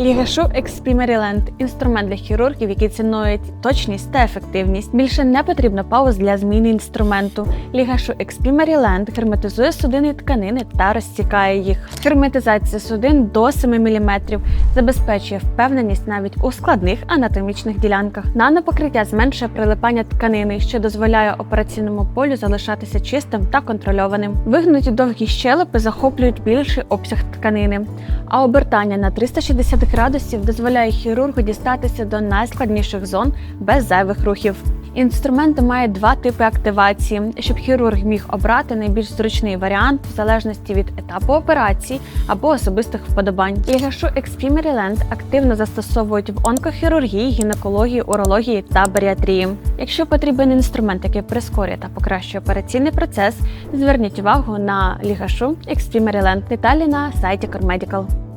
Лігашу XP інструмент для хірургів, який цінують точність та ефективність. Більше не потрібно пауз для зміни інструменту. Лігашу XP Maryland герметизує судини тканини та розтікає їх. Герметизація судин до 7 мм забезпечує впевненість навіть у складних анатомічних ділянках. Нанопокриття зменшує прилипання тканини, що дозволяє операційному полю залишатися чистим та контрольованим. Вигнуті довгі щелепи захоплюють більший обсяг тканини, а обертання на 360 градусів дозволяє хірургу дістатися до найскладніших зон без зайвих рухів. Інструмент має два типи активації, щоб хірург міг обрати найбільш зручний варіант в залежності від етапу операції або особистих вподобань. Лігашу XP Maryland активно застосовують в онкохірургії, гінекології, урології та баріатрії. Якщо потрібен інструмент, який прискорює та покращує операційний процес, зверніть увагу на лігашу XP Maryland. Деталі на сайті CorMedical.